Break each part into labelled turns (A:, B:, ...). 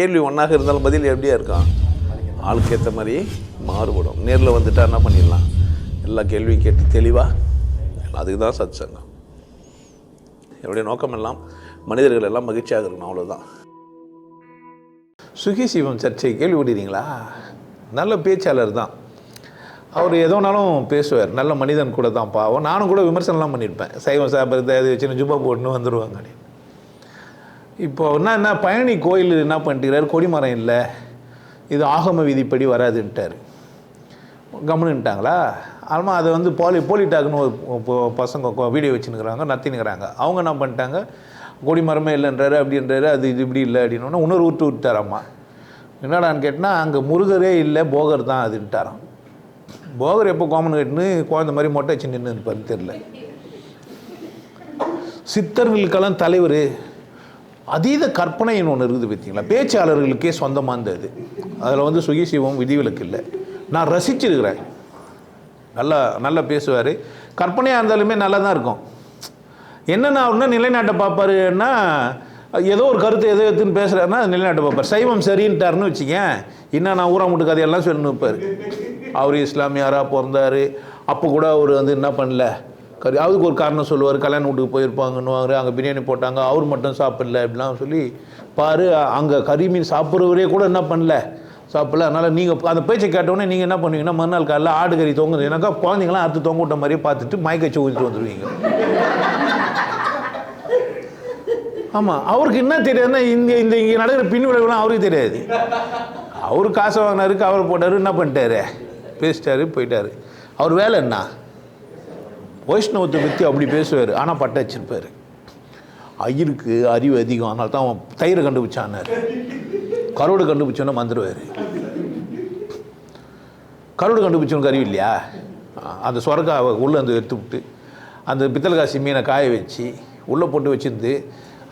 A: கேள்வி ஒன்றாக இருந்தாலும் பதில் எப்படியா இருக்கான் ஆளுக்கு ஏற்ற மாதிரி மாறுபடும். நேரில் வந்துட்டா என்ன பண்ணிடலாம்? எல்லா கேள்வியும் கேட்டு தெளிவாக அதுக்கு தான் சத் சங்கம் என்னுடைய நோக்கம் எல்லாம் மனிதர்கள் எல்லாம் மகிழ்ச்சியாக இருக்கணும் அவ்வளோதான் சுகி சிவம் சர்ச்சை கேள்விப்பட்டீங்களா நல்ல பேச்சாளர் தான். அவர் எதோனாலும் பேசுவார். நல்ல மனிதன் கூட தான் பாவம். நானும் கூட விமர்சனம்லாம் பண்ணியிருப்பேன் சைவம் சாப்பிட்றது அது வச்சுன்னு ஜுப்பா போட்டுன்னு வந்துடுவாங்க அப்படின்னு. இப்போ என்ன என்ன பழனி கோயில் என்ன பண்ணிட்டுக்கிறார் கொடிமரம் இல்லை. இது ஆகம விதிப்படி வராதுன்ட்டார். கம்முன்னுட்டாங்களா? ஆமாம் அதை வந்து போலி போலிட்டாக்குன்னு ஒரு பசங்க வீடியோ வச்சுன்னுக்குறாங்க நத்தினுக்கிறாங்க அவங்க என்ன பண்ணிட்டாங்க? கொடிமரமே இல்லைன்றாரு அப்படின்றாரு அது இது இப்படி இல்லை அப்படின்னு இன்னொரு விட்டு விட்டாராம்மா. என்னடான்னு கேட்டால் அங்கே முருகரே இல்லை போகர் தான் அதுன்ட்டாராம். போகர் எப்போ கோமன் கட்டுன்னு குழந்த மாதிரி மொட்டை வச்சு நின்று இருப்பாருன்னு தெரில சித்தர்களுக்கெல்லாம் தலைவர். அதீத கற்பனைன்னு ஒன்று இருக்குது பார்த்தீங்களா? பேச்சாளர்களுக்கே சொந்தமானது அது. அதில் வந்து சுகிசிவம் விதிவிலக்கு இல்லை. நான் ரசிச்சிருக்கிறேன். நல்லா நல்லா பேசுவார். கற்பனையாக இருந்தாலுமே நல்லா தான் இருக்கும். என்னென்ன அவருன்னா நிலைநாட்ட பார்ப்பாருன்னா ஏதோ ஒரு கருத்து எதோ எடுத்துன்னு பேசுகிறாருன்னா அது நிலைநாட்ட பார்ப்பார். சைவம் சரின்ட்டாருன்னு வச்சுக்கேன். இன்னும் நான் ஊராமுட்டு கதையெல்லாம் சொல்லி நிற்பார் அவர் இஸ்லாமியாராக பிறந்தார். அப்போ கூட அவர் வந்து என்ன பண்ணல? கறி அதுக்கு ஒரு காரணம் சொல்லுவார் கல்யாண வீட்டுக்கு போயிருப்பாங்கன்னுவாங்க அங்கே பிரியாணி போட்டாங்க அவர் மட்டும் சாப்பிடல அப்படிலாம் சொல்லி பாரு அங்கே கறி மீன் சாப்பிட்றவரே கூட என்ன பண்ணல சாப்பிடல. அதனால் நீங்கள் அந்த பேச்சை கேட்டோடனே நீங்கள் என்ன பண்ணுவீங்கன்னா மறுநாள் காலையில் ஆடு கறி தொங்குது எனக்கா குழந்தைங்களாம் அறுத்து தொங்க விட்ட மாதிரியே பார்த்துட்டு மயக்கச்சு ஊற்றிட்டு வந்துடுவீங்க ஆமாம் அவருக்கு என்ன தெரியாதுன்னா இந்த இந்த இங்கே நடக்கிற பின் விளைவுலாம் அவருக்கு தெரியாது. அவர் காசை வாங்கினாரு கவர் போட்டார் என்ன பண்ணிட்டாரு? பேசிட்டாரு போயிட்டார். அவர் வேலை என்ன? வைஷ்ணவத்தை பற்றி அப்படி பேசுவார். ஆனால் பட்டை வச்சிருப்பார். ஐயருக்கு அறிவு அதிகம். அதனால தான் அவன் தயிரை கண்டுபிடிச்சான்னாரு கரோடு கண்டுபிடிச்சோன்னா வந்துடுவார் கரோடு கண்டுபிடிச்சவனுக்கு அறிவு இல்லையா? அந்த சொரக்காவை உள்ளே வந்து எடுத்து விட்டு அந்த பித்தளை காசி மீனை காய வச்சு உள்ளே போட்டு வச்சிருந்து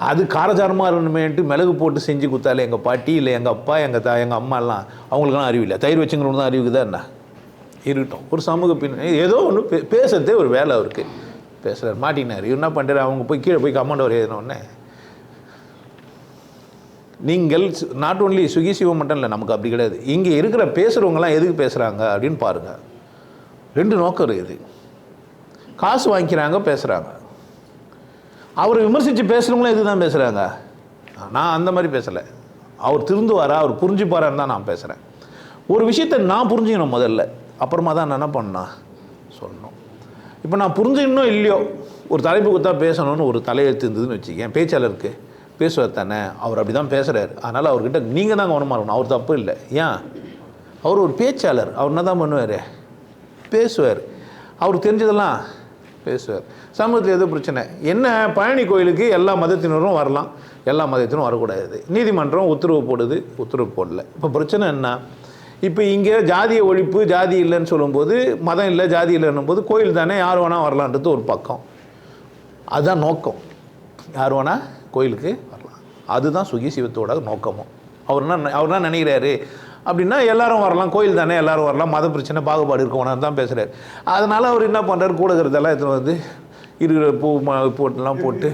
A: அது காரசாரமாக இருக்கணுமேன்ட்டு மிளகு போட்டு செஞ்சு கொடுத்தாலே எங்கள் பாட்டி இல்லை எங்கள் அப்பா எங்கள் தா எங்கள் அம்மா எல்லாம் அவங்களுக்கெல்லாம் அறிவு இல்லை. தயிர் வச்சுங்கிறவங்க தான் அறிவுக்கு தான் என்ன? இருக்கட்டும் ஒரு சமூக பின் ஏதோ ஒன்று பே பேசுறதே ஒரு வேலை அவருக்கு. பேசுகிறார் மாட்டினார். இவர் என்ன பண்ணுறாரு அவங்க போய் கீழே போய் கமாண்ட் வர உடனே நீங்கள் நாட் ஒன்லி சுகி சிவம் மட்டும் இல்லை நமக்கு அப்படி கிடையாது. இங்கே இருக்கிற பேசுகிறவங்கலாம் எதுக்கு பேசுகிறாங்க அப்படின்னு பாருங்கள் ரெண்டு நோக்கம் இருக்குது. காசு வாங்கிக்கிறாங்க பேசுகிறாங்க அவரை விமர்சித்து பேசுகிறவங்களும் எதுக்கு தான் பேசுகிறாங்க நான் அந்த மாதிரி பேசலை. அவர் திருந்துவாரா? அவர் புரிஞ்சுப்பாரான்னு தான் நான் பேசுகிறேன் ஒரு விஷயத்தை நான் புரிஞ்சுக்கணும் முதல்ல. அப்புறமா தான் நான் என்ன பண்ணா சொல்லணும். இப்போ நான் புரிஞ்சுக்கணும் இல்லையோ ஒரு தலைப்பு கொடுத்தா பேசணும்னு ஒரு தலையெழுத்து இருந்ததுன்னு வச்சுக்கேன். பேச்சாளருக்கு பேசுவார் தானே? அவர் அப்படி தான் பேசுகிறார் அதனால் அவர்கிட்ட நீங்கள் தான் கவனமாக இருக்கணும். அவர் தப்பு இல்லை. ஏன்? அவர் ஒரு பேச்சாளர். அவர் என்ன தான் பண்ணுவார்? பேசுவார். அவருக்கு தெரிஞ்சதெல்லாம் பேசுவார். சமூகத்தில் எது பிரச்சனை? என்ன? பழனி கோயிலுக்கு எல்லா மதத்தினரும் வரலாம். எல்லா மதத்தினரும் வரக்கூடாது. நீதிமன்றம் உத்தரவு போடுது. உத்தரவு போடல. இப்போ பிரச்சனை என்ன? இப்போ இங்கே ஜாதிய ஒழிப்பு ஜாதி இல்லைன்னு சொல்லும்போது மதம் இல்லை ஜாதி இல்லைன்னும் போது கோயில் தானே யார் வேணால் வரலான்றது ஒரு பக்கம். அதுதான் நோக்கம். யார் வேணால் கோயிலுக்கு வரலாம். அதுதான் சுகி சிவத்தோட நோக்கமும். அவர் என்ன அவர் என்ன நினைக்கிறாரு? அப்படின்னா எல்லாரும் வரலாம் கோயில் தானே எல்லாரும் வரலாம் மத பிரச்சனை பாகுபாடு இருக்கணும் தான் பேசுகிறார் அதனால் அவர் என்ன பண்ணுறாரு கூட இருக்கிறதெல்லாம் எடுத்துன்னு வந்து இருக்கிற பூ போட்டுலாம் போட்டு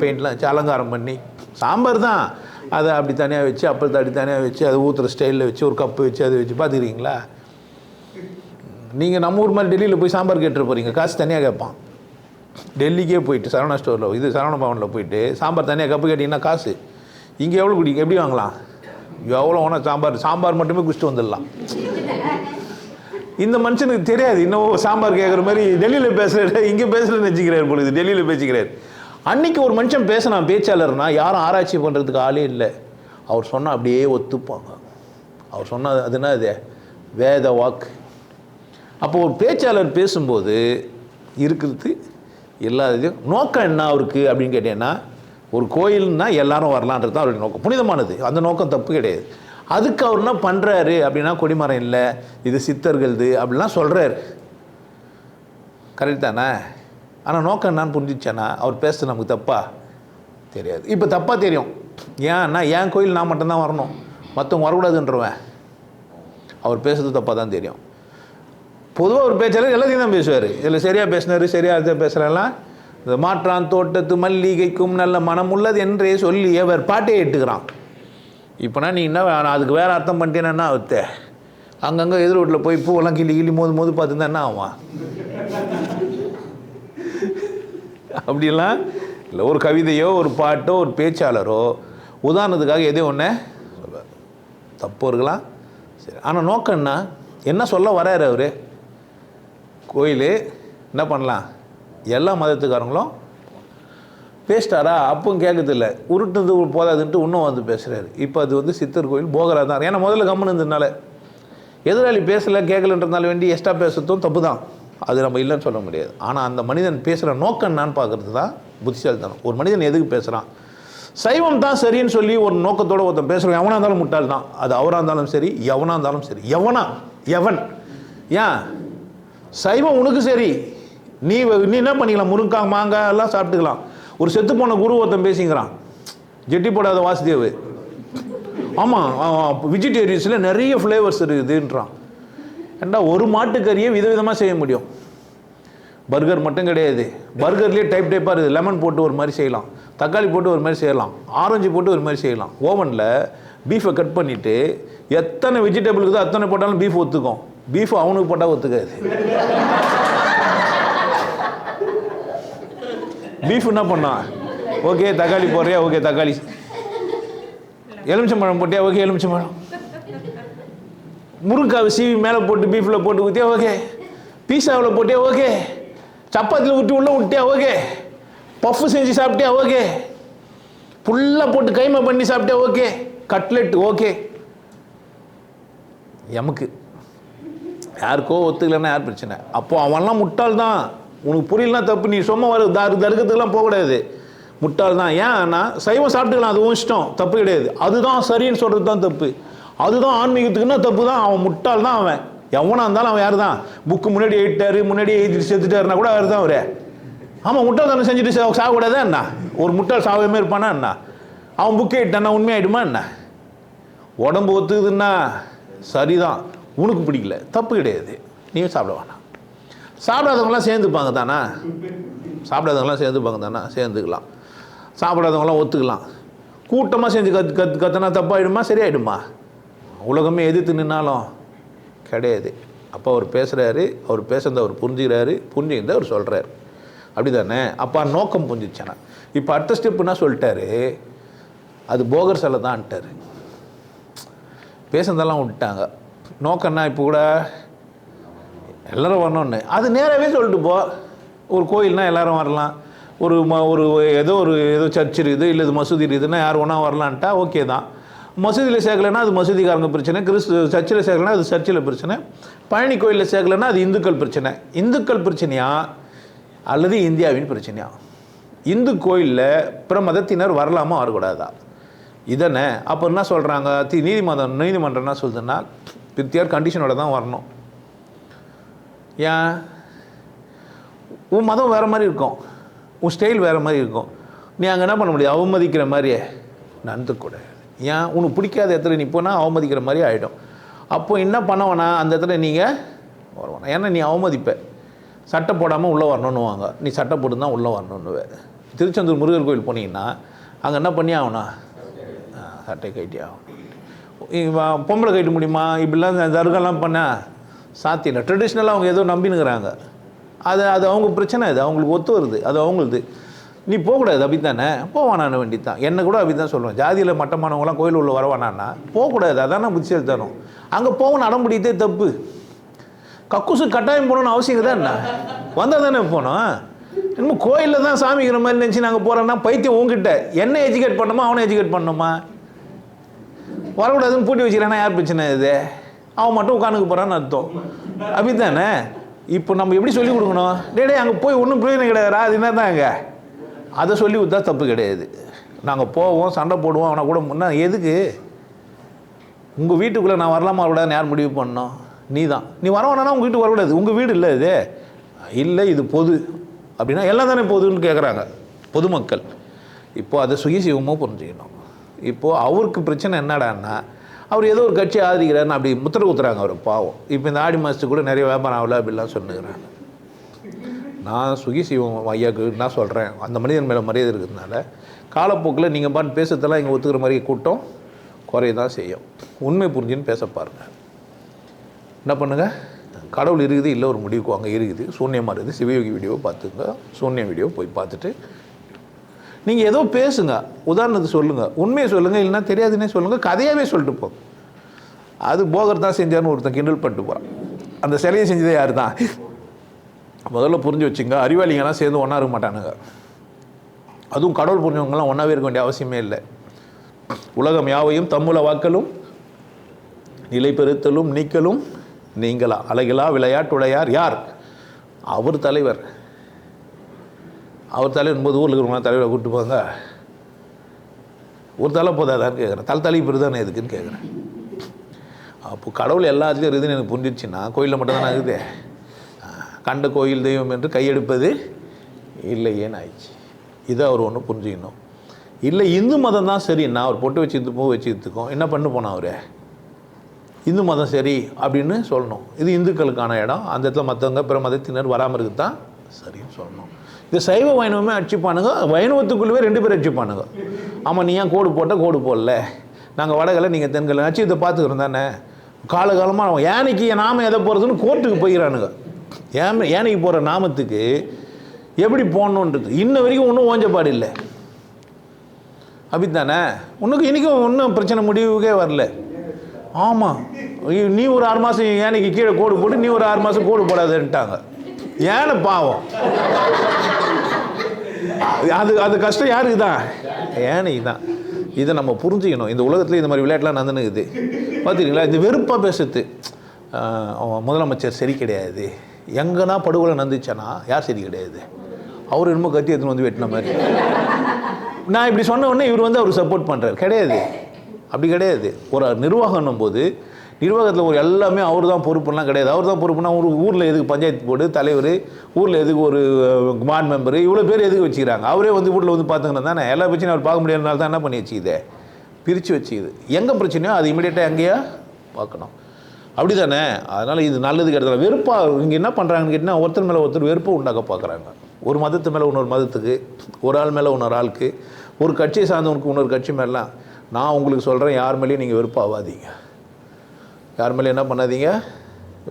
A: பெயிண்ட்லாம் வச்சு அலங்காரம் பண்ணி சாம்பார் தான். அதை அப்படி தனியாக வச்சு அப்பளத்தை அப்படி தனியாக வச்சு அதை ஊற்றுற ஸ்டைலில் வச்சு ஒரு கப்பு வச்சு அதை வச்சு. பார்த்துக்கிறீங்களா? நீங்கள் நம்ம ஊர் மாதிரி டெல்லியில் போய் சாம்பார் கேட்டுட்டு போகிறீங்க காசு தனியாக கேட்பான். டெல்லிக்கே போயிட்டு சரவணா ஸ்டோரில் இது சரவண பவனில் போயிட்டு சாம்பார் தனியாக கப்பு கேட்டிங்கன்னா காசு. இங்கே எவ்வளோ குடிங்க எப்படி வாங்கலாம்? எவ்வளோ வேணால் சாம்பார் சாம்பார் மட்டுமே குடிச்சிட்டு வந்துடலாம். இந்த மனுஷனுக்கு தெரியாது இன்னும் சாம்பார் கேட்குற மாதிரி டெல்லியில் பேசுகிறாரு இங்கே பேசுகிறேன்னு வச்சுக்கிறார் பொழுது டெல்லியில் பேசிக்கிறார். அன்னைக்கு ஒரு மனுஷன் பேசினான் பேச்சாளர்னா யாரும் ஆராய்ச்சி பண்ணுறதுக்கு ஆளே இல்லை. அவர் சொன்னால் அப்படியே ஒத்துப்பாங்க. அவர் சொன்ன அது வேத வாக்கு. அப்போ ஒரு பேச்சாளர் பேசும்போது இருக்கிறது எல்லா இதையும் நோக்கம் என்ன அவருக்கு அப்படின்னு கேட்டீங்கன்னா ஒரு கோயில்னா எல்லாரும் வரலான்றது தான் அவருடைய நோக்கம். புனிதமானது. அந்த நோக்கம் தப்பு கிடையாது. அதுக்கு அவர் என்ன பண்ணுறாரு அப்படின்னா கொடிமரம் இல்லை இது சித்தர்களது அப்படிலாம் சொல்கிறாரு கரெக்ட் தானே? ஆனால் நோக்கம் என்னன்னு புரிஞ்சிச்சேன்னா அவர் பேசுறது நமக்கு தப்பா? தெரியாது. இப்போ தப்பாக தெரியும். ஏன்னா என் கோயில் நான் மட்டும்தான் வரணும். மற்றவங்க வரக்கூடாதுன்றவன். அவர் பேசுறது தப்பாக தான் தெரியும். பொதுவாக ஒரு பேச்சாளர் எல்லாத்தையும் தான் பேசுவார். இதில் சரியாக பேசினார் சரியாக இதை பேசுகிறலாம் இந்த மாற்றான் தோட்டத்து மல்லிகைக்கும் நல்ல மனம் உள்ளது என்றே சொல்லி அவர் பாட்டே எட்டுக்கிறான் இப்போனா நீ என்ன அதுக்கு வேறு அர்த்தம் பண்ணிட்டேன்னா என்ன அங்கங்கே எதிர் வீட்டில் போய் பூவெல்லாம் கிள்ளி கிள்ளி மோது மோது பார்த்துருந்தா என்ன ஆகும் அப்படிலாம் இல்லை. ஒரு கவிதையோ ஒரு பாட்டோ ஒரு பேச்சாளரோ உதாரணத்துக்காக எதோ ஒன்று சொல்லுவார் தப்பு இருக்கலாம். சரி. ஆனால் நோக்கம் என்ன என்ன சொல்ல வராரு அவர்? கோயில் என்ன பண்ணலாம்? எல்லா மதத்துக்காரங்களும் பேசிட்டாரா? அப்பவும் கேட்கறதில்ல உருட்டுறது போதாதுன்ட்டு இன்னும் வந்து பேசுகிறாரு இப்போ அது வந்து சித்தர் கோயில் போகரா தான். ஏன்னா முதல்ல கம்முன்னு இருந்ததுனால. எதிராளி பேசலை கேட்கலன்றதுனால வேண்டி எக்ஸ்ட்ரா பேசுறதும் தப்பு தான் அது நம்ம இல்லைன்னு சொல்ல முடியாது. ஆனால் அந்த மனிதன் பேசுகிற நோக்கம் என்னன்னு பார்க்குறது தான் புத்திசாலித்தனம். ஒரு மனிதன் எதுக்கு பேசுகிறான் சைவம் தான் சரின்னு சொல்லி ஒரு நோக்கத்தோட ஒருத்தன் பேசுகிறோம் எவனாக இருந்தாலும் முட்டாள் தான். அது அவராக இருந்தாலும் சரி எவனாக இருந்தாலும் சரி. எவனா? எவன்? ஏன்? சைவம் உனக்கு சரி. நீ நீ என்ன பண்ணிக்கலாம்? முருங்காய் மாங்காய் எல்லாம் சாப்பிட்டுக்கலாம். ஒரு செத்து போன குரு ஒருத்தன் பேசிங்கிறான் ஜெட்டி போடாத வாசுதேவ். ஆமாம் வெஜிடேரியன்ஸில் நிறைய ஃப்ளேவர்ஸ் இருக்குதுன்றான். ஏண்டா ஒரு மாட்டுக்கறியை விதவிதமாக செய்ய முடியும். பர்கர் மட்டும் கிடையாது. பர்கர்லேயே டைப் டைப்பாக இருக்குது. லெமன் போட்டு ஒரு மாதிரி செய்யலாம். தக்காளி போட்டு ஒரு மாதிரி செய்யலாம். ஆரஞ்சு போட்டு ஒரு மாதிரி செய்யலாம். ஓவனில் பீஃபை கட் பண்ணிவிட்டு எத்தனை வெஜிடபிள் இருக்குதோ அத்தனை போட்டாலும் பீஃப் ஒத்துக்கும். பீஃப் அவனுக்கு போட்டால் ஒத்துக்காது. பீஃப் என்ன பண்ணான் ஓகே தக்காளி போடுறியா? ஓகே தக்காளி. எலுமிச்சம்பழம் போட்டியா? ஓகே எலுமிச்சம்பழம். முருங்காவை சீவி மேலே போட்டு பீஃபில் போட்டு ஊற்றியா ஓகே பீஸாவில் போட்டியா ஓகே சப்பாத்தியில் ஊற்றி உள்ளே விட்டியா ஓகே பஃப்பு செஞ்சு சாப்பிட்டியா ஓகே ஃபுல்லாக போட்டு கைமை பண்ணி சாப்பிட்டியா ஓகே கட்லெட் ஓகே எமக்கு. யாருக்கோ ஒத்துக்கலைன்னா யார் பிரச்சனை? அப்போ அவன்லாம் முட்டாள் தான் உனக்கு புரியலாம் தப்பு நீ சும்மா வர தரு தருக்கத்துக்கெல்லாம் போகக்கூடாது முட்டாள் தான் ஏன்னா சைவம் சாப்பிட்டுக்கலாம் அது உன் இஷ்டம். தப்பு கிடையாது. அதுதான் சரின்னு சொல்கிறது தான் தப்பு. அதுதான் ஆன்மீகத்துக்குன்னா தப்பு தான் அவன் முட்டாள் தான் அவன். எவனா இருந்தாலும் அவன் யார் தான் புக்கு முன்னாடி எழுதிட்டாரு முன்னாடி எழுதி செத்துட்டாருன்னா கூட அவர் தான் அவரு. ஆமாம் முட்டாள் தானே செஞ்சுட்டு சாகக்கூடாதா என்ன? ஒரு முட்டாள் சாகவே இருப்பானா என்ன? அவன் புக்கு எழுட்டானா உண்மையாயிடுமா என்ன? உடம்பு ஒத்துக்குதுன்னா சரிதான். உனக்கு பிடிக்கல. தப்பு கிடையாது. நீ சாப்பிட வேணாம். சாப்பிடாதவங்களாம் சேர்ந்துப்பாங்க தானா? சாப்பிடாதவங்களாம் சேர்ந்துப்பாங்க தானா? சேர்ந்துக்கலாம். சாப்பிடாதவங்களாம் ஒத்துக்கலாம். கூட்டமாக செஞ்சு கத் கத் கத்துனா தப்பாயிடுமா? சரியாயிடுமா? உலகமே எதிர்த்து நின்னாலும் கிடையாது. அப்போ அவர் பேசுகிறாரு அவர் பேசுறதை அவர் புரிஞ்சுக்கிறாரு புரிஞ்சுக்கிறத அவர் சொல்கிறாரு அப்படி தானே அப்போ நோக்கம் புரிஞ்சிச்சானா? இப்போ அடுத்த ஸ்டெப் என்ன சொல்லிட்டாரு? அது போகர் சிலை தான்ட்டார் பேசுனதெல்லாம் விட்டாங்க நோக்கம்னா இப்போ கூட? எல்லோரும் வரணும்னு. அது நேராகவே சொல்லிட்டு போ. ஒரு கோயில்னா எல்லாரும் வரலாம். ஒரு ம ஒரு ஏதோ ஒரு ஏதோ சர்ச் இருக்குது இல்லை இது மசூதி இருக்குதுன்னா யார் ஒன்றா வரலான்ட்டா ஓகே தான். மசூதியில் சேர்க்கலைன்னா அது மசூதிக்காரங்க பிரச்சனை கிறிஸ்து சர்ச்சில் சேர்க்கலைன்னா அது சர்ச்சில் பிரச்சனை பழனி கோயிலில் சேர்க்கலைன்னா அது இந்துக்கள் பிரச்சனை. இந்துக்கள் பிரச்சனையா அல்லது இந்தியாவின் பிரச்சனையா? இந்து கோயிலில் பிற மதத்தினர் வரலாமா வரக்கூடாதா இதனை அப்போ என்ன சொல்கிறாங்க தி நீதிமன்றம் நீதிமன்றம் என்ன சொல்லுதுன்னா பித்தியார் கண்டிஷனோட தான் வரணும். ஏன்? உன் மதம் வேறு மாதிரி இருக்கும். உன் ஸ்டைல் வேறு மாதிரி இருக்கும். நீ அங்கே என்ன பண்ண முடியாது அவமதிக்கிற மாதிரியே. நடந்துக்கூடாது ஏன்? உனக்கு பிடிக்காத இடத்துல நீ போனால் அவமதிக்கிற மாதிரி ஆகிடும் அப்போ என்ன பண்ண வேணாம் அந்த இடத்துல நீங்கள் வர வேணாம் ஏன்னா நீ அவமதிப்ப. சட்டை போடாமல் உள்ளே வரணுன்னுவாங்க நீ சட்டை போட்டு தான் உள்ளே வரணுன்னுவே திருச்செந்தூர் முருகர் கோயில் போனீங்கன்னா அங்கே என்ன பண்ணி ஆகணும்? ஆ, சட்டை கட்டி ஆகும் பொம்பளை கட்ட முடியுமா? இப்படிலாம் இந்த தர்கெல்லாம் பண்ண சாத்தியம் ட்ரெடிஷ்னலாக அவங்க ஏதோ நம்பினுங்கிறாங்க. அது அது அவங்க பிரச்சனை அது அவங்களுக்கு ஒத்து வருது. அது அவங்களுது. நீ போகக்கூடாது அப்படி தானே போவானான வேண்டி தான் என்ன கூட அப்படி தான் சொல்லுவேன். ஜாதியில் மட்டமானவங்களாம் கோயில் உள்ள வரவானான்னா போகக்கூடாது. அதான் நான் தரும் அங்கே போகணும் அடம் பிடித்தே தப்பு. கக்கூசு கட்டாயம் போகணும்னு அவசியம் தான் என்ன? வந்தால் தானே போனோம் இன்னும் கோயிலில் தான் சாமிக்கிற மாதிரி நினச்சி நாங்கள் போகிறோன்னா பைத்தியம் உங்ககிட்ட என்ன எஜுகேட் பண்ணணுமா அவனை எஜுகேட் பண்ணணுமா? வரக்கூடாதுன்னு பூட்டி வச்சுக்கிறேன்னா யார் பிரச்சனை இது? அவன் மட்டும் உட்காந்துக்கு போகிறான்னு அர்த்தம். அப்படி தானே இப்போ நம்ம எப்படி சொல்லி கொடுக்கணும்? டேடே அங்கே போய் ஒன்றும் பிரயோஜனம் கிடையாதுடா. அது என்ன தாங்க அதை சொல்லி கொடுத்தா தப்பு கிடையாது. நாங்கள் போவோம் சண்டை போடுவோம் அவனை கூட முன்னா எதுக்கு? உங்கள் வீட்டுக்குள்ளே நான் வரலாமா வரக்கூடாதுன்னு யார் முடிவு பண்ணோம்? நீ தான் நீ வர உங்கள் வீட்டுக்கு வரக்கூடாது. உங்கள் வீடு இல்லை இது. இல்லை இது பொது. அப்படின்னா எல்லாம் தானே பொதுன்னு கேட்குறாங்க பொதுமக்கள். இப்போது அதை சுயசீவமாக புரிஞ்சுக்கணும். இப்போது அவருக்கு பிரச்சனை என்னடான்னா அவர் ஏதோ ஒரு கட்சி ஆதரிக்கிறாருன்னு அப்படி முத்திர குத்துறாங்க அவர் பாவம். இப்போ இந்த ஆடி மாதத்துக்கு கூட நிறைய வியாபாரம் ஆகல அப்படிலாம் சொன்னுக்கிறாங்க நான் சுகி சிவம் ஐயாவுக்கு நான் சொல்கிறேன் அந்த மனிதன் மேலே மரியாதை இருக்கிறதுனால காலப்போக்கில் நீங்கள் பாட்டு பேசுறதெல்லாம் இங்கே ஒத்துக்கிற மாதிரி கூட்டம் குறைய தான் செய்யும். உண்மை புரிஞ்சுன்னு பேச பாருங்கள் என்ன பண்ணுங்கள் கடவுள் இருக்குது இல்லை ஒரு முடிவுக்கு அங்கே இருக்குது. சூன்யமாக இருக்குது. சிவயோகி வீடியோவை பார்த்துங்க. சூன்யம் வீடியோ போய் பார்த்துட்டு நீங்கள் ஏதோ பேசுங்க. உதாரணத்துக்கு சொல்லுங்கள் உண்மையை சொல்லுங்கள் இல்லைன்னா தெரியாதுன்னே சொல்லுங்கள் கதையாகவே சொல்லிட்டு போங்க அது போகர் தான் செஞ்சார்னு ஒருத்தன் கிண்டல் பண்ணிட்டு போகிறான் அந்த சிலையை செஞ்சதே யார் தான் முதல்ல புரிஞ்சு வச்சுங்க. அறிவாளிங்கெல்லாம் சேர்ந்து ஒன்றா இருக்க மாட்டானுங்க. அதுவும் கடவுள் புரிஞ்சவங்கலாம் ஒன்றாவே இருக்க வேண்டிய அவசியமே இல்லை. உலகம் யாவையும் தம்முல வாக்கலும் நிலை பெருத்தலும் நீக்கலும் நீங்களா? அழகிலா விளையாட்டுடையார் யார்? அவர் தலைவர். அவர் தலைவர் என்பது ஊரில் இருக்கிறவங்க தலைவரை கூப்பிட்டு போங்க. ஒரு தலை போதாதான்னு கேட்குறேன் தலை தலை பெருதானே எதுக்குன்னு கேட்குறேன் அப்போ கடவுள் எல்லாத்துலேயும் இருக்குதுன்னு எனக்கு புரிஞ்சிடுச்சுன்னா கோயிலில் மட்டும் தானே இருக்குது கண்ட கோயில் தெய்வம் என்று கையெடுப்பது இல்லையேன்னு ஆயிடுச்சு? இதை அவர் ஒன்று புரிஞ்சுக்கணும். இல்லை இந்து மதம் தான் சரி. நான் அவர் பொட்டு வச்சு இந்து பூ வச்சு இத்துக்கோம் என்ன பண்ணு போனால் அவர்? இந்து மதம் சரி அப்படின்னு சொல்லணும். இது இந்துக்களுக்கான இடம். அந்த இடத்துல மற்றவங்க பிற மதத்தினர் வராமல் இருக்கு தான் சரின்னு சொல்லணும். இது சைவ வைணவமே அடிச்சுப்பானுங்க. வைணவத்துக்குள்ளவே ரெண்டு பேரும் அடிச்சுப்பானுங்க. ஆமாம் நீ ஏன் கோடு போட்டால் கோடு போடல. நாங்கள் வடகலை நீங்கள் தென்கலை. நச்சு இதை பார்த்துக்கிறோம் தானே. காலகாலமாக யானைக்கு நாம எதை போகிறதுன்னு கோர்ட்டுக்கு போயிடறானுங்க ஏன் யானைக்கு போகிற நாமத்துக்கு எப்படி போடணுன்றது இன்ன வரைக்கும் ஒன்றும் ஓஞ்சப்பாடு இல்லை. அப்படித்தானே உனக்கு இன்றைக்கும் ஒன்றும் பிரச்சனை முடிவுக்கே வரல. ஆமாம் நீ ஒரு ஆறு மாதம் ஏனைக்கு கீழே கோடு போட்டு நீ ஒரு ஆறு மாதம் கோடு போடாதுன்ட்டாங்க. ஏனை பாவம். அது அது கஷ்டம் யாருக்கு தான்? ஏனைக்கு தான். இதை நம்ம புரிஞ்சுக்கணும். இந்த உலகத்தில் இந்த மாதிரி விளையாட்டுலாம் நடந்துனுக்குது பார்த்துருக்கீங்களா இந்த வெறுப்பாக பேசுறது அவன் முதலமைச்சர் சரி கிடையாது. எங்கன்னா படுகொலை நடந்துச்சானா யார் சரி கிடையாது அவர் என்னமோ கத்தி எடுத்துன்னு வந்து வெட்டின மாதிரி. நான் இப்படி சொன்ன உடனே இவர் வந்து அவர் சப்போர்ட் பண்ணுறாரு கிடையாது. அப்படி கிடையாது. ஒரு நிர்வாகம்னும் போது நிர்வாகத்தில் ஒரு எல்லாமே அவர் தான் பொறுப்புலாம் கிடையாது. அவர் தான் பொறுப்புனா ஒரு ஊரில் எதுக்கு பஞ்சாயத்து போர்டு தலைவர் ஊரில் எதுக்கு ஒரு வார்டு மெம்பர் இவ்வளோ பேர் எதுக்கு வச்சுக்கிறாங்க? அவரே வந்து வீட்டில் வந்து பார்த்துக்கணும் தானே? எல்லா பிரச்சனையும் அவர் பார்க்க முடியாதனால தான் என்ன பண்ணி வச்சுக்குது? பிரித்து வச்சுக்குது. எங்கே பிரச்சனையோ அது இமீடியட்டாக எங்கேயா பார்க்கணும். அப்படி தானே அதனால் இது நல்லது கிடையாது வெறுப்பாக இங்கே என்ன பண்ணுறாங்கன்னு கேட்டால் ஒருத்தர் மேலே ஒருத்தர் வெறுப்பை உண்டாக்க பார்க்குறாங்க ஒரு மதத்து மேலே இன்னொரு மதத்துக்கு ஒரு ஆள் மேலே இன்னொரு ஆளுக்கு ஒரு கட்சியை சார்ந்தவனுக்கு இன்னொரு கட்சி மேலாம் நான் உங்களுக்கு சொல்கிறேன் யார் மேலேயும் நீங்கள் வெறுப்பாகாதீங்க யார் மேலே என்ன பண்ணாதீங்க?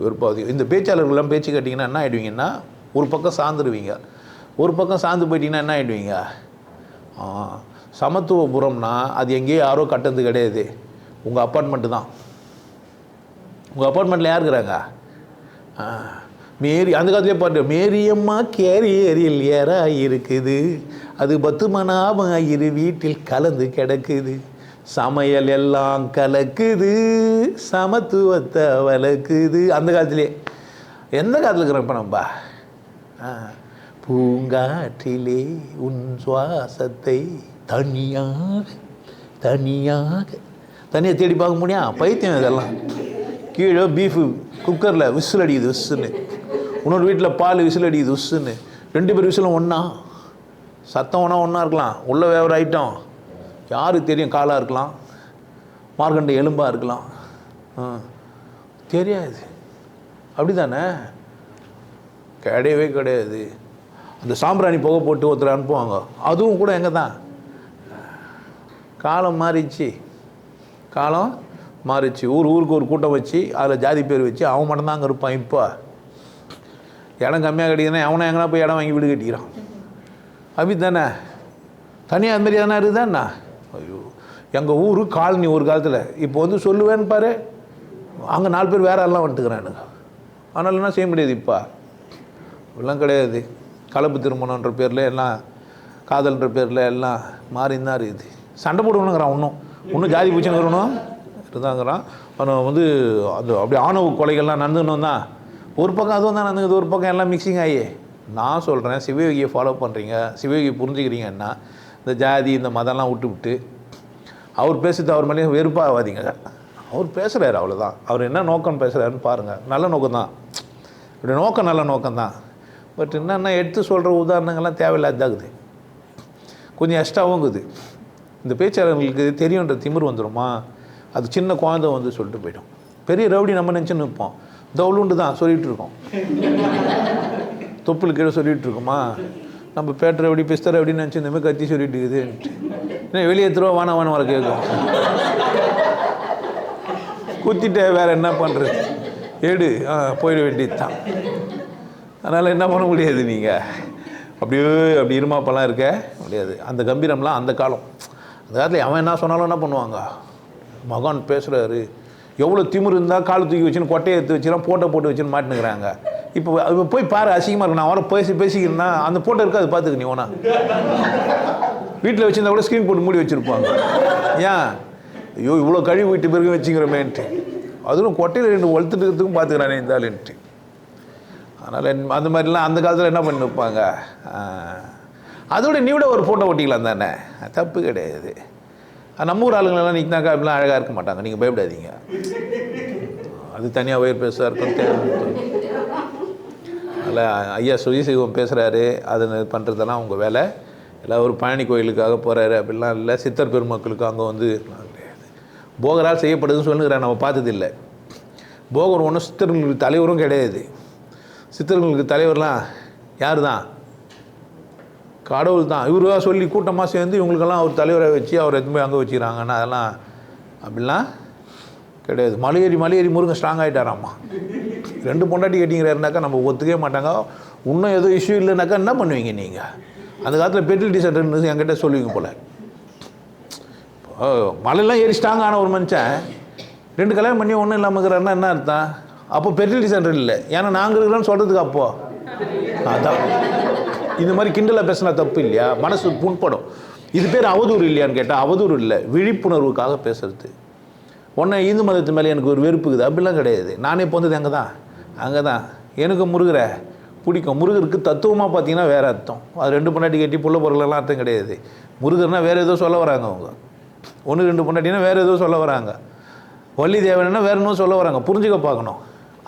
A: வெறுப்பாகாதீங்க இந்த பேச்சாளர்கள்லாம் பேச்சு கேட்டிங்கன்னா என்ன ஆகிடுவீங்கன்னா ஒரு பக்கம் சார்ந்துடுவீங்க ஒரு பக்கம் சார்ந்து போயிட்டீங்கன்னா என்ன ஆகிடுவீங்க சமத்துவபுரம்னா அது எங்கேயோ யாரோ கட்டது கிடையாது. உங்கள் அப்பார்ட்மெண்ட்டு தான். உங்கள் அப்பார்ட்மெண்ட்டில் யார் இருக்கிறாங்க ஆ, மேரி அந்த காலத்துலேயே பாட்டு மேரியம்மா கேரியரில் ஏறா இருக்குது அது பத்துமனாமாயிரு வீட்டில் கலந்து கிடக்குது. சமையல் எல்லாம் கலக்குது சமத்துவத்தை வளர்க்குது. அந்த காலத்திலே எந்த காலத்தில் இருக்கிறோம் இப்போ நம்ம? பூங்காற்றிலே உன் சுவாசத்தை தனியாக தனியாக தனியாக தேடி பார்க்க முடியும்? பைத்தியம் இதெல்லாம். கீழே பீஃபு குக்கரில் விசில் அடிக்குது விசுன்னு இன்னொரு வீட்டில் பால் விசில் அடிக்குது விசுன்னு ரெண்டு பேர் விசிலும் ஒன்றா சத்தம் ஒன்றா ஒன்றா இருக்கலாம். உள்ளே வேற ஐட்டம் யாருக்கு தெரியும் காலாக இருக்கலாம். மார்க்கண்ட எலும்பாக இருக்கலாம். தெரியாது. அப்படி தானே கிடையவே கிடையாது. அந்த சாம்பிராணி புகை போட்டு ஒருத்தர் அனுப்புவாங்க. அதுவும் கூட எங்கே தான் காலம் மாறிச்சு காலம்? மாறிச்சு. ஊர் ஊருக்கு ஒரு கூட்டம் வச்சு அதில் ஜாதி பேர் வச்சு அவன் மட்டும்தான் அங்கே இருப்பான் இப்போ. இடம் கம்மியாக கிடைக்குதுன்னா அவனை எங்கன்னா போய் இடம் வாங்கி வீடு கட்டிக்கிறான். அப்படி தானே தனியாக அது மாதிரி எதனா இருக்குதாண்ணா ஐயோ எங்கள் ஊர் காலனி ஒரு காலத்தில். இப்போ வந்து சொல்லுவேன்னு பாரு அங்கே நாலு பேர் வேற எல்லாம் வந்துட்டுக்கிறானுங்க. அதனால என்ன செய்ய முடியாது இப்போ? இப்படிலாம் கிடையாது. கலப்பு திருமணன்ற பேரில் எல்லாம் காதல்ன்ற பேரில் எல்லாம் மாறி தான் இருக்குது. சண்டை போடுவனுங்கிறான் இன்னும் இன்னும் ஜாதி பூச்சினுங்கிறனும் இருந்தாங்கிறான் அவன் வந்து அந்த அப்படி ஆணவ கொலைகள்லாம் நடந்துன்னு தான் ஒரு பக்கம் அதுவும் தான் நடந்துக்குது ஒரு பக்கம் எல்லாம் மிக்சிங் ஆகி. நான் சொல்கிறேன் சிவயோகியை ஃபாலோ பண்ணுறீங்க சிவயோகியை புரிஞ்சுக்கிறீங்கன்னா இந்த ஜாதி இந்த மதம்லாம் விட்டு விட்டு அவர் பேசுறது அவர் மேலேயும் வெறுப்பாகாதீங்க அவர் பேசுகிறாரு அவ்வளோதான் அவர் என்ன நோக்கம் பேசுகிறாருன்னு பாருங்கள் நல்ல நோக்கம் தான். இப்படி நோக்கம் நல்ல நோக்கம் தான். பட் என்னென்ன எடுத்து சொல்கிற உதாரணங்கள்லாம் தேவையில்லாதாகுது கொஞ்சம் எக்ஸ்ட்ராவும் இருக்குது. இந்த பேச்சாளர்களுக்கு தெரியுன்ற திமிர் வந்துடுமா அது சின்ன குழந்தை வந்து சொல்லிட்டு போயிடும். பெரிய ரவுடி நம்ம நினச்சி நிற்போம் தவுளுண்டு தான் சொல்லிகிட்டு இருக்கோம். தொப்புள் கீழே சொல்லிகிட்டு இருக்கோமா? நம்ம பேட்டர் எப்படி பிஸ்தர் ரவுடின்னு நினச்சி இந்த கத்தி சொல்லிட்டு இருக்குது. ஏன்னா வெளியே திருவா வான வான வர கேட்கும். குத்திட்ட வேறு என்ன பண்ணுறது எடு. ஆ போயிட வேண்டியது தான் அதனால் என்ன பண்ண முடியாது நீங்கள் அப்படியே அப்படி இருமாப்பெல்லாம் இருக்க முடியாது. அந்த கம்பீரம்லாம் அந்த காலம். அந்த காலத்தில் அவன் என்ன சொன்னாலும் என்ன பண்ணுவாங்க? மகான் பேசுகிறாரு எவ்வளோ திமிர் இருந்தால் கால் தூக்கி வச்சுன்னு கொட்டையை எடுத்து வச்சுன்னா போட்டோ போட்டு வச்சுன்னு மாட்டினுக்கிறாங்க. இப்போ அது போய் பாரு அசிங்கமாக இருக்கு. நான் வர பேசி பேசிக்கிறேன்னா அந்த போட்டோ இருக்கு அது பார்த்துக்க நீ ஓனா வீட்டில் வச்சுருந்தா கூட ஸ்க்ரீன் போட்டு மூடி வச்சுருப்பாங்க. ஏன்? ஐயோ இவ்வளோ கழுவி வீட்டு பிறகு வச்சுக்கிறோமேன்ட்டு. அதுவும் கொட்டையில் ரெண்டு வளர்த்துட்டுக்கிறதுக்கும் பார்த்துக்கிறானே இந்த ஆளுன்ட்டு. அதனால் அந்த மாதிரிலாம் அந்த காலத்தில் என்ன பண்ணி வைப்பாங்க அதோட நீ விட ஒரு ஃபோட்டோ ஒட்டிக்கலாம் தானே? தப்பு கிடையாது. நம்ம ஊர் ஆளுங்களெல்லாம் நிற்கினாக்கா அப்படிலாம் அழகாக இருக்க மாட்டாங்க. நீங்கள் பயப்படாதீங்க. அது தனியாக உயர் பேசுவா இருக்கும். அதில் ஐயா சுயசைவம் பேசுகிறாரு அது பண்ணுறதெல்லாம் அவங்க வேலை. எல்லாம் ஒரு பழனி கோயிலுக்காக போகிறாரு அப்படிலாம் இல்லை. சித்தர் பெருமக்களுக்கு அங்கே வந்து கிடையாது. போகரால் செய்யப்படுதுன்னு சொல்லுங்கிறேன் நம்ம பார்த்தது இல்லை போகர் ஒன்றும் சித்தர்களுக்கு தலைவரும் கிடையாது. சித்தர்களுக்கு தலைவர்லாம் யார் தான் கடவுள் தான். இவருவா சொல்லி கூட்டமாக சேர்ந்து இவங்களுக்கெல்லாம் அவர் தலைவரை வச்சு அவர் எதுவுமே அங்கே வச்சுக்கிறாங்கன்னா அதெல்லாம் அப்படிலாம் கிடையாது. மலையேறி மலையேறி முருகன் ஸ்ட்ராங் ஆகிட்டாராம்மா ரெண்டு பொண்டாட்டி கேட்டிங்கிறாருனாக்கா நம்ம ஒத்துக்கவே மாட்டாங்க. இன்னும் எதுவும் இஷ்யூ இல்லைனாக்கா என்ன பண்ணுவீங்க நீங்கள் அந்த காலத்தில் ஃபெர்டிலிட்டி சென்டர்னு என்கிட்ட சொல்லுவீங்க போல். மலையெல்லாம் ஏறி ஸ்ட்ராங் ஆன ஒரு மனுஷன் ரெண்டு கல்யாணம் பண்ணி ஒன்றும் இல்லாமல் இருக்கிறாருன்னா என்ன அர்த்தம்? அப்போ ஃபெர்டிலிட்டி சென்டர் இல்லை. ஏன்னா நாங்கள் இருக்கிறோன்னு சொல்கிறதுக்கு அப்போது அதான். இந்த மாதிரி கிண்டலாக பேசினா தப்பு இல்லையா? மனசு புண்படும். இது பேர் அவதூறு இல்லையான்னு கேட்டால் அவதூறு இல்லை. விழிப்புணர்வுக்காக பேசுறது. உன்னை இந்து மதத்து மேலே எனக்கு ஒரு வெறுப்புக்குது அப்படிலாம் கிடையாது. நானே பிறந்தது அங்கே தான் அங்கே தான் எனக்கு முருகரை பிடிக்கும். முருகருக்கு தத்துவமாக பார்த்தீங்கன்னா வேறு அர்த்தம். அது ரெண்டு பொண்டாட்டி கட்டி புள்ள பொருளெல்லாம் அர்த்தம் கிடையாது. முருகர்னா வேறு ஏதோ சொல்ல வராங்க அவங்க. ஒன்று ரெண்டு பொண்டாட்டினா வேறு ஏதோ சொல்ல வராங்க. வள்ளி தேவனா வேறு இன்னும் சொல்ல வராங்க. புரிஞ்சுக்க பார்க்கணும்.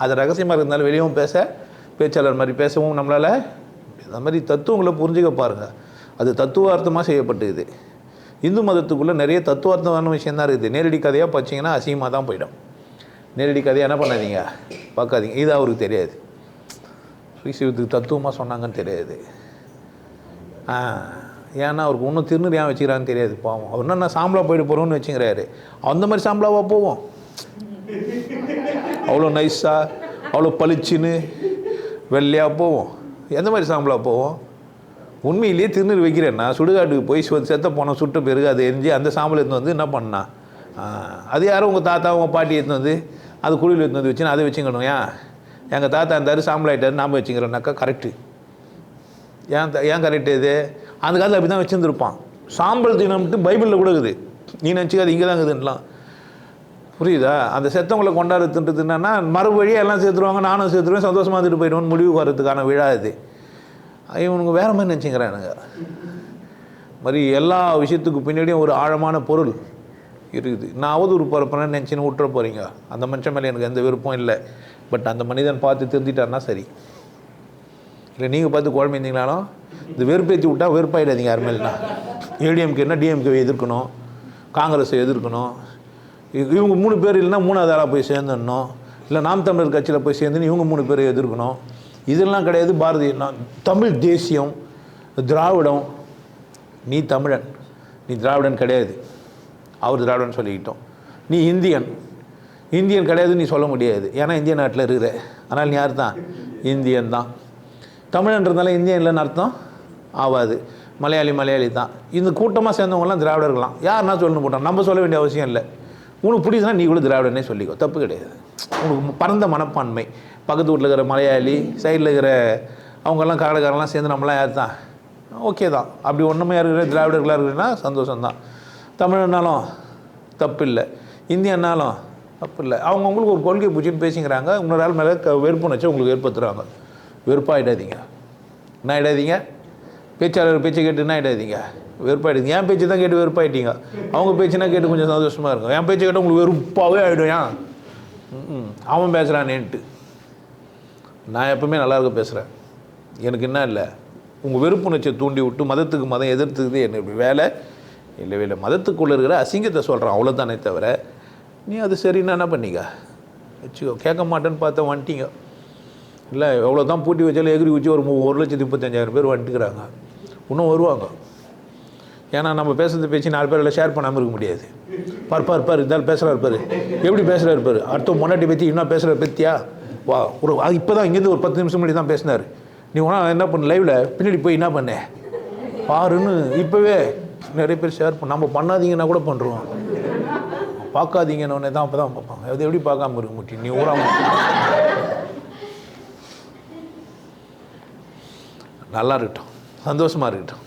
A: அது ரகசியமாக இருந்தாலும் வெளியவும் பேச பேச்சாளர் மாதிரி பேசவும் நம்மளால் அந்த மாதிரி தத்துவங்களை புரிஞ்சுக்க பாருங்கள் அது தத்துவார்த்தமாக செய்யப்பட்டது. இந்து மதத்துக்குள்ளே நிறைய தத்துவார்த்தமான விஷயம் தான் இருக்குது. நேரடி கதையாக பார்த்தீங்கன்னா அசிங்கமாக தான் போயிடும். நேரடி கதையாக என்ன பண்ணாதீங்க? பார்க்காதீங்க. இது அவருக்கு தெரியாது. ஸ்ரீசிவத்துக்கு தத்துவமாக சொன்னாங்கன்னு தெரியாது. ஆ ஏன்னா அவருக்கு ஒன்றும் திருநூறு ஏன் வச்சுக்கிறான்னு தெரியாது பாவம். அவர் என்ன நான் சாம்பலா போயிட்டு போகிறோன்னு வச்சுக்கிறாரு. அந்த மாதிரி சாம்பலாவாக போவோம். அவ்வளோ நைஸாக அவ்வளோ பளிச்சுன்னு வெள்ளையாக போவோம். எந்த மாதிரி சாம்பலா போவோம்? உண்மையிலேயே திருநீர் வைக்கிறேன்னா சுடுகாட்டுக்கு போய் செத்த போன சுட்ட பிறகு அதை எரிஞ்சு அந்த சாம்பல் எடுத்து வந்து என்ன பண்ணா? அது யாரும் உங்கள் தாத்தா உங்கள் பாட்டி எடுத்து வந்து அது குழியில் எடுத்து வந்து வச்சுன்னா அதை வச்சுக்கணும் ஏன்? எங்கள் தாத்தா இருந்தார் சாம்பல் ஆகிட்டார் நாம் வச்சுக்கிறோம்னாக்கா கரெக்டு ஏன் ஏன் கரெக்ட் இது? அந்த காலத்தில் அப்படி தான் வச்சுருந்துருப்பான். சாம்பல் தினம்ட்டு பைபிளில் கூட இருக்குது. நீ நினச்சிக்காது இங்கே தான் இருக்குதுன்னுலாம். புரியுதா? அந்த செத்தவங்களை கொண்டாடுறதுன்றது என்னன்னா மறுபடியும் எல்லாம் சேர்த்துருவாங்க நானும் சேர்த்துருவேன் சந்தோஷமாக இருந்துட்டு போயிடுவோம் முடிவு வரதுக்கான விழா இது. இவனுங்க வேற மாதிரி நினச்சிக்கிறானுங்க. மாதிரி எல்லா விஷயத்துக்கு பின்னாடியும் ஒரு ஆழமான பொருள் இருக்குது. நான் அவதூறு பரப்புறேன்னு நினச்சின்னு விட்டுற போகிறீங்க அந்த மனுஷன் மேலே எனக்கு எந்த விருப்பம் இல்லை. பட் அந்த மனிதன் பார்த்து திருந்திட்டாருன்னா சரி. இல்லை நீங்கள் பார்த்து குழம்பு இருந்தீங்கனாலும் இது வெறுப்பேற்றி விட்டா வெறுப்பாயிடாதீங்க யார் மேலாம் ஏடிஎம்கேனா டிஎம்கே எதிர்க்கணும். காங்கிரஸை எதிர்க்கணும். இவங்க மூணு பேர் இல்லைன்னா மூணாவது ஆளாக போய் சேர்ந்துடணும். இல்லை நாம் தமிழர் கட்சியில் போய் சேர்ந்துன்னு இவங்க மூணு பேரை எதிர்க்கணும். இதெல்லாம் கிடையாது பாரதி நான் தமிழ் தேசியம் திராவிடம் நீ தமிழன். நீ திராவிடன் கிடையாது. அவர் திராவிடன் சொல்லிக்கிட்டோம். நீ இந்தியன். இந்தியன் கிடையாது நீ சொல்ல முடியாது. ஏன்னா இந்திய நாட்டில் இருக்கிற. ஆனால் நீ யார் தான்? இந்தியன் தான். தமிழன்றதுனால இந்தியன் இல்லைன்னு அர்த்தம் ஆகாது மலையாளி மலையாளி தான். இந்த கூட்டமாக சேர்ந்தவங்கலாம் திராவிடர்களாம் யாருன்னா சொல்லணும் போட்டோம் நம்ம சொல்ல வேண்டிய அவசியம் இல்லை. உனக்கு பிடிச்சதுன்னா நீ கூட திராவிடனே சொல்லிக்கோ. தப்பு கிடையாது. உனக்கு பரந்த மனப்பான்மை. பக்கத்து வீட்டில் இருக்கிற மலையாளி சைடில் இருக்கிற அவங்கெல்லாம் காலக்காரெல்லாம் சேர்ந்து நம்மளாம் யார் தான் ஓகே தான். அப்படி ஒன்றுமே இருக்கிற திராவிடர்களாக இருக்கிறன்னா சந்தோஷம்தான். தமிழ்னாலும் தப்பு இல்லை இந்தியன்னாலும் தப்பு இல்லை அவங்க உங்களுக்கு ஒரு கொள்கை பூச்சின்னு பேசிக்கிறாங்க. இன்னொரு ஆள் மேலே க வெறுப்புன்னு வச்சு உங்களுக்கு ஏற்படுத்துகிறாங்க வெறுப்பாயிடாதீங்க என்ன ஆகிடாதீங்க பேச்சாளர் பேச்சை கேட்டு என்ன ஆகிடாதீங்க வெறுப்பாயிடுங்க என் பேச்சு தான் கேட்டு வெறுப்பாயிட்டீங்க. அவங்க பேச்சுனா கேட்டு கொஞ்சம் சந்தோஷமாக இருக்கும். என் பேச்சை கேட்டால் உங்களுக்கு வெறுப்பாகவே ஆகிடும் ஏன்? அவன் பேசுகிறானேன்ட்டு நான் எப்பவுமே நல்லா இருக்க பேசுகிறேன் எனக்கு என்ன இல்லை? உங்கள் வெறுப்புணர்ச்சியை தூண்டி விட்டு மதத்துக்கு மதம் எதிர்த்துக்குது என்ன வேலை? இல்லவே இல்லை. மதத்துக்குள்ளே இருக்கிற அசிங்கத்தை சொல்கிறான் அவ்வளோதானே தவிர நீ அது சரின்னா என்ன பண்ணிக்க வச்சுக்கோ கேட்க மாட்டேன்னு பார்த்தா வந்துட்டீங்க. இல்லை எவ்வளோ தான் பூட்டி வச்சாலும் எகிரி வச்சு ஒரு ஒரு லட்சத்தி முப்பத்தஞ்சாயிரம் பேர் வந்துட்டுக்கிறாங்க. இன்னும் வருவாங்க. ஏன்னா நம்ம பேசுறது பேச்சு நாலு பேரில் ஷேர் பண்ணாமல் இருக்க முடியாது. பார் பார் பார் இருந்தாலும் பேசுகிறார் பாரு. எப்படி பேசுகிறாரு பாரு? அடுத்த முன்னாடி பற்றி இன்னும் பேசுகிற பற்றியா வா ஒரு இப்போ தான் இங்கேருந்து ஒரு பத்து நிமிஷம் முன்னாடி தான் பேசினார். நீ ஒன்றா என்ன பண்ண லைவில் பின்னாடி போய் என்ன பண்ண? பாருன்னு இப்போவே நிறைய பேர் ஷேர் பண்ண நம்ம பண்ணாதீங்கன்னா கூட பண்ணுறோம் பார்க்காதீங்கன்னு தான் அப்போ தான் பார்ப்பாங்க. அது எப்படி பார்க்காம இருக்க முடியும்? நீ ஊரா நல்லா இருக்கட்டும். சந்தோஷமாக இருக்கட்டும்.